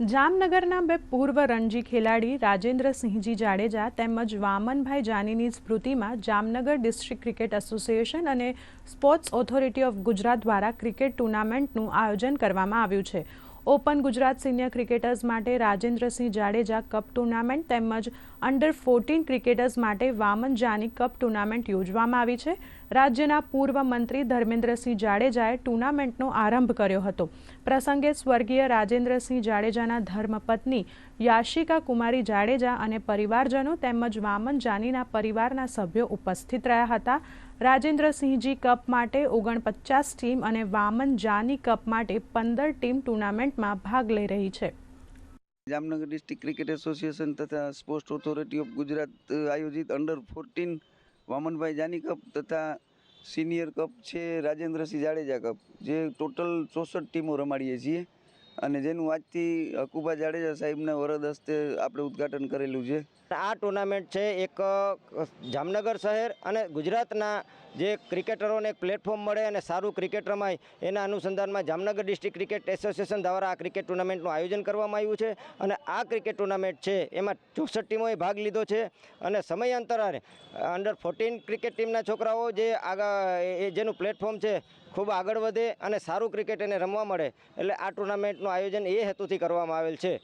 જામનગરના બે પૂર્વ રણજી ખેલાડી રાજેન્દ્રસિંહજી જાડેજા તેમજ વામનભાઈ જાનીની સ્મૃતિમાં જામનગર ડિસ્ટ્રિક્ટ ક્રિકેટ એસોસિએશન અને સ્પોર્ટ્સ ઓથોરિટી ઓફ ગુજરાત દ્વારા ક્રિકેટ ટુર્નામેન્ટનું આયોજન કરવામાં આવ્યું છે. ઓપન ગુજરાત સિનિયર ક્રિકેટર્સ માટે રાજેન્દ્રસિંહ જાડેજા કપ ટુર્નામેન્ટ તેમજ અંડર ફોર્ટીન ક્રિકેટર્સ માટે વામન જાની કપ ટુર્નામેન્ટ યોજવામાં આવી છે. રાજ્યના પૂર્વ મંત્રી ધર્મેન્દ્રસિંહ જાડેજાએ ટુર્નામેન્ટનો આરંભ કર્યો હતો. પ્રસંગે સ્વર્ગીય રાજેન્દ્રસિંહ જાડેજાના ધર્મપત્ની યાશિકા કુમારી જાડેજા અને પરિવારજનો તેમજ વામન જાનીના પરિવારના સભ્યો ઉપસ્થિત રહ્યા હતા. રાજેન્દ્રસિંહજી કપ માટે ઓગણપચાસ ટીમ અને વામન જાની કપ માટે પંદર ટીમ ટુર્નામેન્ટમાં ભાગ લઈ રહી છે. જામનગર ડિસ્ટ્રિક્ટ ક્રિકેટ એસોસિએશન તથા સ્પોર્ટ્સ ઓથોરિટી ઓફ ગુજરાત આયોજિત under fourteen Vamanbhai Jani cup તથા સિનિયર કપ છે રાજેન્દ્રસિંહ જાડેજા કપ, જે ટોટલ ચોસઠ ટીમો રમાડીએ છીએ. અને જેનું આજથી હકુભા જાડેજા સાહેબના વરદ હસ્તે આપણે ઉદ્ઘાટન કરેલું છે. આ ટુર્નામેન્ટ છે એક જામનગર શહેર અને ગુજરાતના જે ક્રિકેટરોને એક પ્લેટફોર્મ મળે અને સારું ક્રિકેટ રમાય એના અનુસંધાનમાં જામનગર ડિસ્ટ્રિક્ટ ક્રિકેટ એસોસિએશન દ્વારા આ ક્રિકેટ ટુર્નામેન્ટનું આયોજન કરવામાં આવ્યું છે અને આ ક્રિકેટ ટુર્નામેન્ટ છે એમાં ચોસઠ ટીમોએ ભાગ લીધો છે અને સમયાંતરે અંડર ફોર્ટીન ક્રિકેટ ટીમના છોકરાઓ જે આગળ એ જેનું પ્લેટફોર્મ છે ખૂબ આગળ વધે અને સારું ક્રિકેટ એને રમવા મળે. એટલે આ ટુર્નામેન્ટનું આયોજન એ હેતુથી કરવામાં આવેલ છે.